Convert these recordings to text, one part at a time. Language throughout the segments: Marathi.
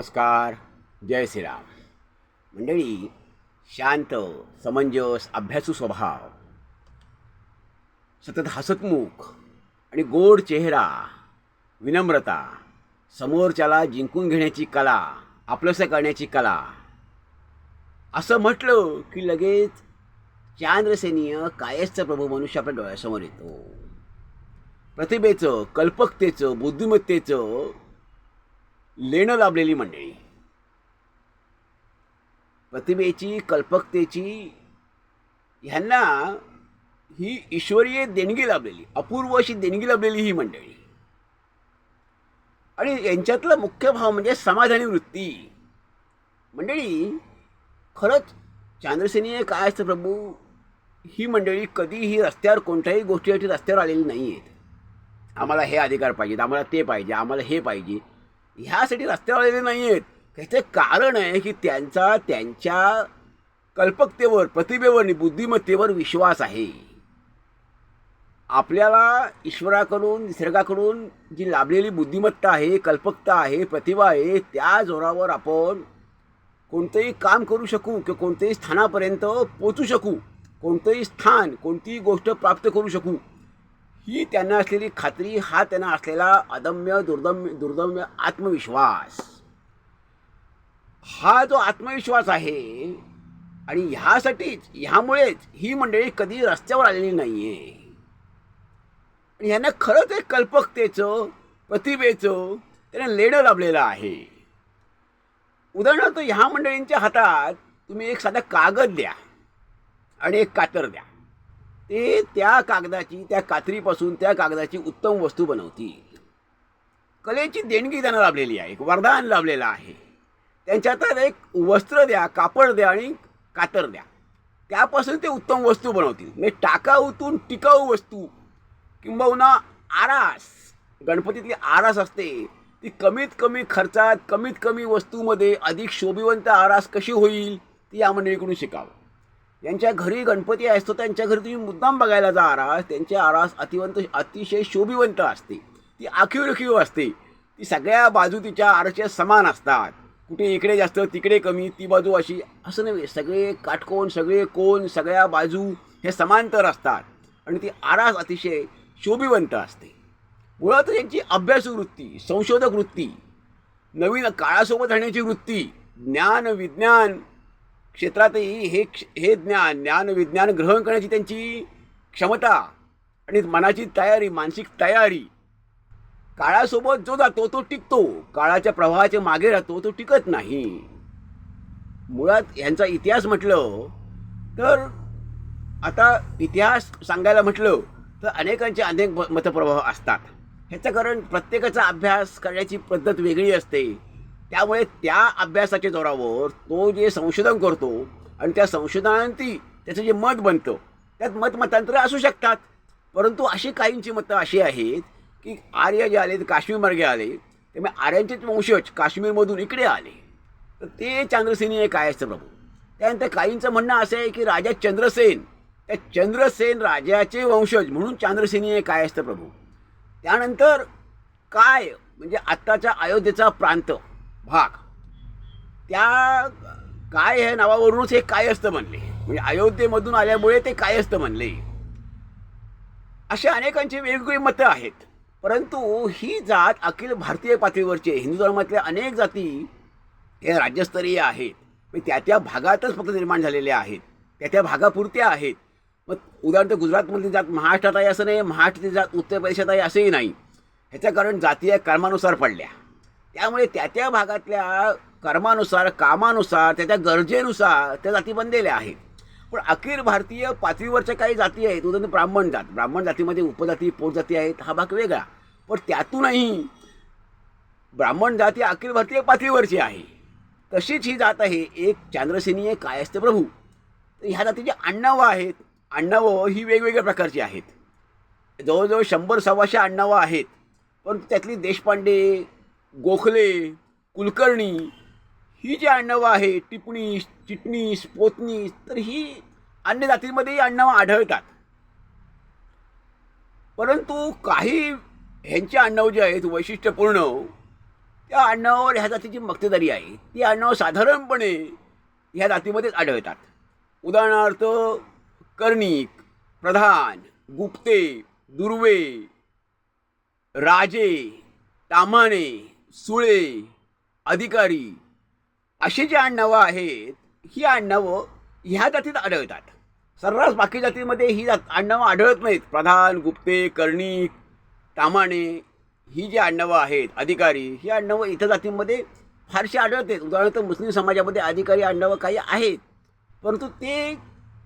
नमस्कार जय श्रीराम. मंडळी शांत समंजस अभ्यासू स्वभाव सतत हसतमुख आणि गोड चेहरा विनम्रता समोरच्याला जिंकून घेण्याची कला आपलंसं करण्याची कला. असं म्हटलं की लगेच चांद्रसेनीय कायस्थ प्रभू मनुष्य आपल्या डोळ्यासमोर येतो. प्रतिभेचं कल्पकतेचं बुद्धिमत्तेचं लेणं लाभलेली मंडळी. प्रतिभेची कल्पकतेची ह्यांना ही ईश्वरीय देणगी लाभलेली अपूर्व अशी देणगी लाभलेली ही मंडळी. आणि यांच्यातला मुख्य भाव म्हणजे समाधानी वृत्ती. मंडळी खरंच चांद्रसेनीय काय असतं प्रभू? ही मंडळी कधीही रस्त्यावर कोणत्याही गोष्टीसाठी रस्त्यावर आलेली नाही आहेत आम्हाला हे अधिकार पाहिजेत आम्हाला ते पाहिजे आम्हाला हे पाहिजे. ह्यासाठी रस्त्यावर आलेले नाही आहेत त्याचं कारण आहे की त्यांचा त्यांच्या कल्पकतेवर प्रतिभेवर आणि बुद्धिमत्तेवर विश्वास आहे. आपल्याला ईश्वराकडून निसर्गाकडून जी लाभलेली बुद्धिमत्ता आहे कल्पकता आहे प्रतिभा आहे त्या जोरावर आपण कोणतंही काम करू शकू किंवा कोणत्याही स्थानापर्यंत पोचू शकू. कोणतंही स्थान कोणतीही गोष्ट प्राप्त करू शकू. ही त्यांना असलेली खात्री हा त्यांना असलेला अदम्य दुर्दम्य दुर्दम्य आत्मविश्वास. हा जो आत्मविश्वास आहे आणि ह्यासाठीच ह्यामुळेच ही मंडळी कधी रस्त्यावर आलेली नाही आहे आणि ह्यांना खरंच एक कल्पकतेचं प्रतिभेचं त्यांना लेणं लाभलेलं आहे. उदाहरणार्थ ह्या मंडळींच्या हातात तुम्ही एक साधा कागद द्या आणि एक कातर द्या. ते त्या कागदाची त्या कात्रीपासून त्या कागदाची उत्तम वस्तू बनवतील. कलेची देणगी त्यांना लाभलेली आहे एक वरदान लाभलेलं आहे. त्यांच्या एक वस्त्र द्या कापड द्या आणि कातर द्या. त्यापासून ते उत्तम वस्तू बनवतील. म्हणजे टाकाऊतून टिकाऊ वस्तू किंबहुना आरास. गणपतीतली आरास असते. ती कमीत कमी खर्चात कमीत कमी वस्तूमध्ये अधिक शोभिवंत आरास कशी होईल ती या मंडळीकडून शिकावं. यांच्या घरी गणपती असतो त्यांच्या घरी तुम्ही मुद्दाम बघायला जा आरास त्यांची आरास अतिवंत अतिशय शोभिवंत असते. ती आखीव रखीव असते. ती सगळ्या बाजू तिच्या आरच्या समान असतात. कुठे इकडे जास्त तिकडे कमी ती बाजू अशी असं नव्हे. सगळे काटकोन सगळे कोण सगळ्या बाजू हे समांतर असतात. आणि ती आरास अतिशय शोभिवंत असते. मुळात यांची अभ्यासू वृत्ती संशोधक वृत्ती नवीन काळासोबत राहण्याची वृत्ती ज्ञान विज्ञान क्षेत्रातही हे क्ष हे ज्ञान ज्ञान विज्ञान ग्रहण करण्याची त्यांची क्षमता आणि मनाची तयारी मानसिक तयारी. काळासोबत जो जातो तो टिकतो. काळाच्या प्रवाहाच्या मागे राहतो तो टिकत नाही. मुळात यांचा इतिहास म्हटलं तर आता इतिहास सांगायला म्हटलं तर अनेकांचे अनेक म- मतप्रवाह असतात. ह्याचं कारण प्रत्येकाचा अभ्यास करण्याची पद्धत वेगळी असते. त्यामुळे त्या अभ्यासाच्या जोरावर तो जे संशोधन करतो आणि त्या संशोधनांती त्याचं जे मत बनतं त्यात मतमतांतरं असू शकतात. परंतु अशी काहींची मतं अशी आहेत की आर्य जे आले ते काश्मीर मार्गे आले त्यामुळे आर्यांचेच वंशज काश्मीरमधून इकडे आले. तर ते चांद्रसेनी हे काय असतं प्रभू? त्यानंतर काहींचं म्हणणं असं आहे की राजा चंद्रसेन त्या चंद्रसेन राजाचे वंशज म्हणून चांद्रसेनी हे काय असतं प्रभू? त्यानंतर काय? म्हणजे आत्ताच्या अयोध्येचा प्रांत. भाग. त्या काय हे नावावरूनच हे कायस्थ म्हणले म्हणजे अयोध्येमधून आल्यामुळे ते कायस्थ म्हणले अशा अनेकांची वेगवेगळी मतं आहेत. परंतु ही जात अखिल भारतीय पातळीवरचे हिंदू धर्मातल्या अनेक जाती हे राज्यस्तरीय आहेत. म्हणजे त्या त्या भागातच फक्त निर्माण झालेल्या आहेत. त्या त्या भागापुरत्या आहेत. मग उदाहरणार्थ गुजरातमधली जात महाराष्ट्रात आहे असं नाही महाराष्ट्रातली जात उत्तर प्रदेशात आहे असंही नाही. ह्याचं कारण जातीय कर्मानुसार पडल्या. त्यामुळे त्या त्या भागातल्या कर्मानुसार कामानुसार त्याच्या गरजेनुसार त्या जाती बनलेल्या आहेत. पण अखिल भारतीय पातळीवरच्या काही जाती आहेत उदाहरण ब्राह्मण जात. ब्राह्मण जातीमध्ये उपजाती पोटजाती आहेत हा भाग वेगळा. पण त्यातूनही ब्राह्मण जाती अखिल भारतीय पातळीवरची आहे. तशीच ही जात आहे एक चांद्रसेनीय असते प्रभू. तर ह्या जातीची आडनावं आहेत. अण्णावं ही वेगवेगळ्या प्रकारची आहेत. जवळजवळ शंभर सव्वाशे आडनावं आहेत. पण त्यातली देशपांडे गोखले कुलकर्णी ही जी आडनावं आहे टिपणीस चिटणीस पोतनीस तर ही अन्य जातींमध्येही आडनावं आढळतात. परंतु काही ह्यांची आडनावं जी आहेत वैशिष्ट्यपूर्ण त्या आडनावावर ह्या जातीची मक्तेदारी आहे. ती आडनावं साधारणपणे ह्या जातीमध्येच आढळतात. उदाहरणार्थ कर्णिक प्रधान गुप्ते दुर्वे राजे तामाणे सुळे अधिकारी अशी जी आडनावं आहेत ही आडनावं ह्या जातीत आढळतात. सर्रास बाकी जातीमध्ये ही जात आडनावं आढळत नाहीत. प्रधान गुप्ते कर्णिक तामाणे ही जी आडनावं आहेत अधिकारी ही आडनावं इतर जातींमध्ये फारशी आढळतात उदाहरणार्थ मुस्लिम समाजामध्ये अधिकारी आडनावं काही आहेत परंतु ते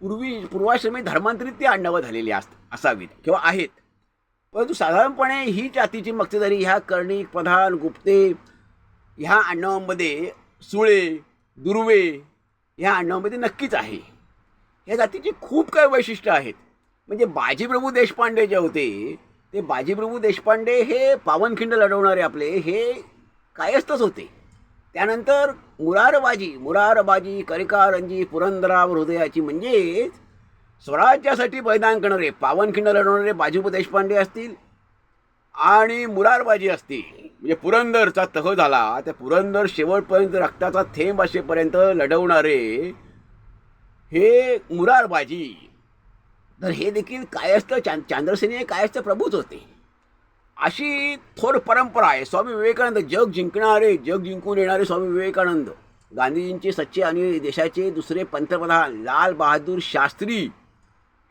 पूर्वी पूर्वाश्रमी धर्मांतरित ते आडनावं झालेली अस असावीत किंवा आहेत. परंतु साधारणपणे ही जातीची मक्तेदारी ह्या कर्णिक प्रधान गुप्ते ह्या आडनावांमध्ये सुळे दुर्वे ह्या आडनावामध्ये नक्कीच आहे. ह्या जातीची खूप काही वैशिष्ट्य आहेत. म्हणजे बाजीप्रभू देशपांडे जे होते ते बाजीप्रभू देशपांडे हे पावनखिंड लढवणारे आपले हे कायस्थच होते. त्यानंतर मुरारबाजी मुरारबाजी करिकारंजी पुरंदराव हृदयाची म्हणजेच स्वराज्यासाठी बलिदान करणारे पावनखिंड लढवणारे बाजीप्रभू देशपांडे असतील आणि मुरारबाजी असतील. म्हणजे पुरंदरचा तह झाला त्या पुरंदर शेवटपर्यंत रक्ताचा थेंब असेपर्यंत लढवणारे हे मुरारबाजी. तर हे देखील कायस्थ चां चांद्रसेनी हे कायस्थ प्रभूच होते. अशी थोर परंपरा आहे. स्वामी विवेकानंद जग जिंकणारे जग जिंकून येणारे स्वामी विवेकानंद. गांधीजींचे सच्चे आणि देशाचे दुसरे पंतप्रधान लाल बहादूर शास्त्री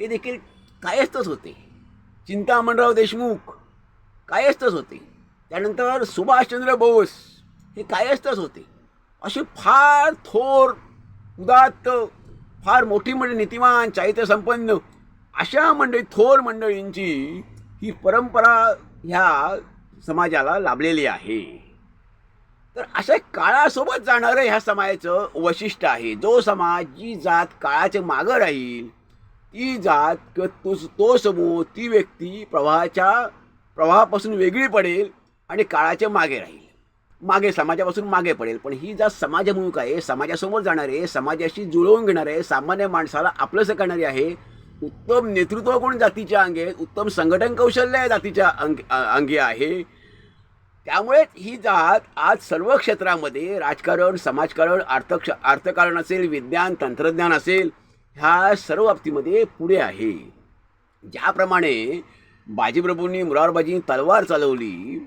हे देखील कायस्थच होते. चिंतामणराव देशमुख कायस्थच होते. त्यानंतर सुभाषचंद्र बोस हे कायस्थच होते. असे फार थोर उदात्त फार मोठी मंडळी नीतिमान चारित्र्यसंपन्न अशा मंडळी थोर मंडळींची ही परंपरा ह्या समाजाला लाभलेली आहे. तर अशा काळासोबत जाणारं ह्या समाजाचं वैशिष्ट्य आहे. जो समाज जी जात काळाच्या मागं राहील ती जात किंवा तो तो समूह ती व्यक्ती प्रवाहाच्या प्रवाहापासून वेगळी पडेल आणि काळाच्या मागे राहील मागे समाजापासून मागे पडेल पण ही जात समाजमुख आहे समाजासमोर जाणारे समाजाशी जुळवून घेणारे सामान्य माणसाला आपलंसं करणारी आहे उत्तम नेतृत्व कोण जातीच्या अंगी आहे उत्तम संघटन कौशल्य जातीच्या अंग अंगी आहे त्यामुळेच ही जात आज सर्व क्षेत्रामध्ये राजकारण समाजकारण अर्थक्ष अर्थकारण असेल विज्ञान तंत्रज्ञान असेल ह्या सर्व बाबतीमध्ये पुढे आहे. ज्याप्रमाणे बाजीप्रभूंनी मुरारबाजींनी तलवार चालवली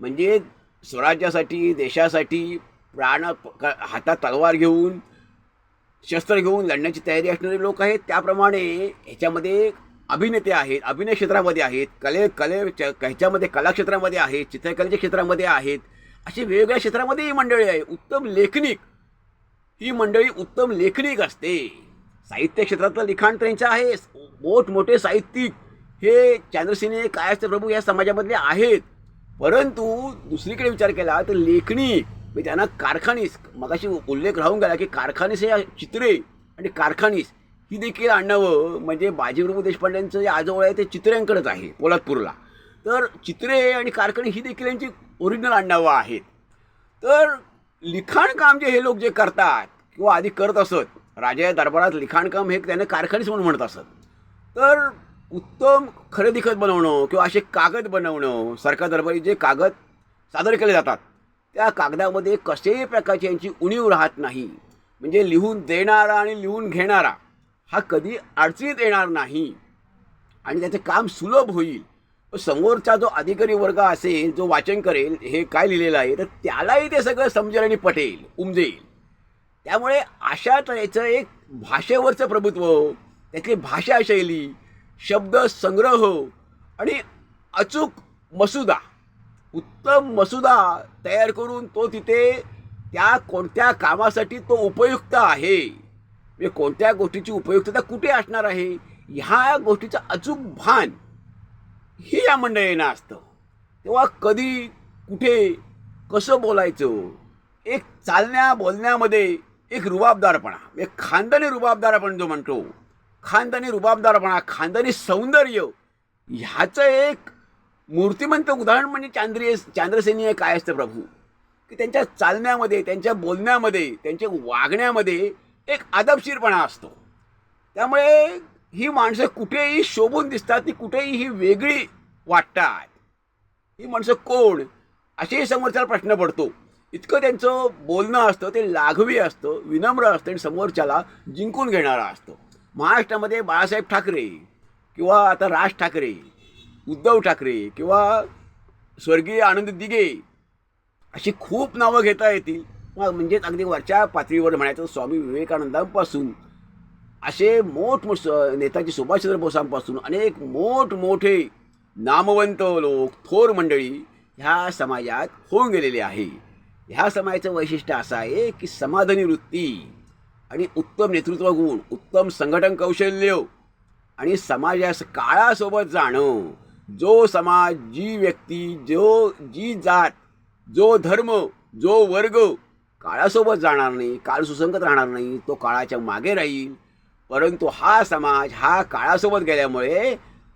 म्हणजे स्वराज्यासाठी देशासाठी प्राण क- हातात तलवार घेऊन शस्त्र घेऊन लढण्याची तयारी असणारे लोक आहेत. त्याप्रमाणे ह्याच्यामध्ये अभिनेते आहेत अभिनय क्षेत्रामध्ये आहेत कले कले च- ह्याच्यामध्ये कलाक्षेत्रामध्ये आहेत चित्रकलेच्या क्षेत्रामध्ये आहेत. अशी वेगवेगळ्या क्षेत्रामध्ये ही मंडळी आहे. उत्तम लेखनिक. ही मंडळी उत्तम लेखनिक असते. साहित्य क्षेत्रातलं लिखाण त्यांचं आहे. मोठमोठे साहित्यिक हे चंद्रसेने कायस्थ प्रभू या समाजामधले आहेत. परंतु दुसरीकडे विचार केला तर लेखणी म्हणजे त्यांना कारखानीस मगाशी उल्लेख राहून गेला की कारखानीस हे चित्रे आणि कारखानीस ही देखील आणावं म्हणजे बाजीप्रभू देशपांड्यांचं जे आजोळ आहे ते चित्र्यांकडेच आहे पोलादपूरला. तर चित्रे आणि कारखानी ही देखील यांची ओरिजिनल आडनावं आहेत. तर लिखाण काम जे हे लोक जे करतात किंवा आधी करत असत राजा दरबारात लिखाणकाम हे त्याने कारखानीच म्हणून म्हणत असत. तर उत्तम खरेदी खत बनवणं किंवा असे कागद बनवणं सरकार दरबारी जे कागद सादर केले जातात त्या कागदामध्ये कसेही प्रकारची यांची उणीव राहत नाही. म्हणजे लिहून देणारा आणि लिहून घेणारा हा कधी अडचणीत येणार नाही. आणि त्याचं काम सुलभ होईल. समोरचा जो अधिकारी वर्ग असेल जो वाचन करेल हे काय लिहिलेलं आहे तर त्यालाही ते सगळं समजेल आणि पटेल उमजेल. त्यामुळे अशा तऱ्हेचं एक भाषेवरचं प्रभुत्व त्यातली भाषाशैली शब्द संग्रह आणि अचूक मसुदा उत्तम मसुदा तयार करून तो तिथे त्या कोणत्या कामासाठी तो उपयुक्त आहे? म्हणजे कोणत्या गोष्टीची उपयुक्तता कुठे असणार आहे? ह्या गोष्टीचं अचूक भान हे या मंडळींना असतं. तेव्हा कधी कुठे कसं बोलायचं? एक चालण्या बोलण्यामध्ये एक रुबाबदारपणा. एक खानदानी रुबाबदारपण जो म्हणतो खानदानी रुबाबदारपणा खानदानी सौंदर्य ह्याचं एक मूर्तिमंत उदाहरण म्हणजे चांद्रीय चांद्रसेनी काय असतं प्रभू? की त्यांच्या चालण्यामध्ये त्यांच्या बोलण्यामध्ये त्यांच्या वागण्यामध्ये एक आदबशीरपणा असतो. त्यामुळे ही माणसं कुठेही शोभून दिसतात ती कुठेही ही वेगळी वाटतात. ही माणसं कोण? असेही समोरच्याला प्रश्न पडतो. इतकं त्यांचं बोलणं असतं ते लाघवी असतं विनम्र असतं आणि समोरच्याला जिंकून घेणारं असतं. महाराष्ट्रामध्ये बाळासाहेब ठाकरे किंवा आता राज ठाकरे उद्धव ठाकरे किंवा स्वर्गीय आनंद दिघे अशी खूप नावं घेता येतील. म्हणजेच अगदी वरच्या पातळीवर म्हणायचं स्वामी विवेकानंदांपासून असे मोठमोठ स- नेताजी सुभाषचंद्र बोसांपासून अनेक मोठमोठे नामवंत लोक थोर मंडळी ह्या समाजात होऊन गेलेले आहे. ह्या समाजाचं वैशिष्ट्य असं आहे की समाधानी वृत्ती आणि उत्तम नेतृत्व गुण उत्तम संघटन कौशल्य आणि समाजास काळासोबत जाणं. जो समाज जी व्यक्ती जो जी जात जो धर्म जो वर्ग काळासोबत जाणार नाही काळ सुसंगत राहणार नाही तो काळाच्या मागे राहील. परंतु हा समाज हा काळासोबत गेल्यामुळे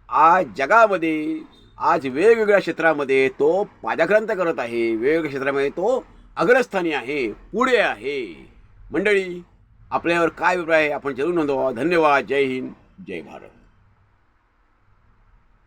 आज जगामध्ये आज वेगवेगळ्या क्षेत्रामध्ये तो पादाक्रांत करत आहे. वेगवेगळ्या क्षेत्रामध्ये तो अग्रस्थानी आहे पुढे आहे. मंडळी आपल्यावर काय अभिप्राय आहे आपण जरूर नोंदवा धन्यवाद. जय हिंद. जय भारत.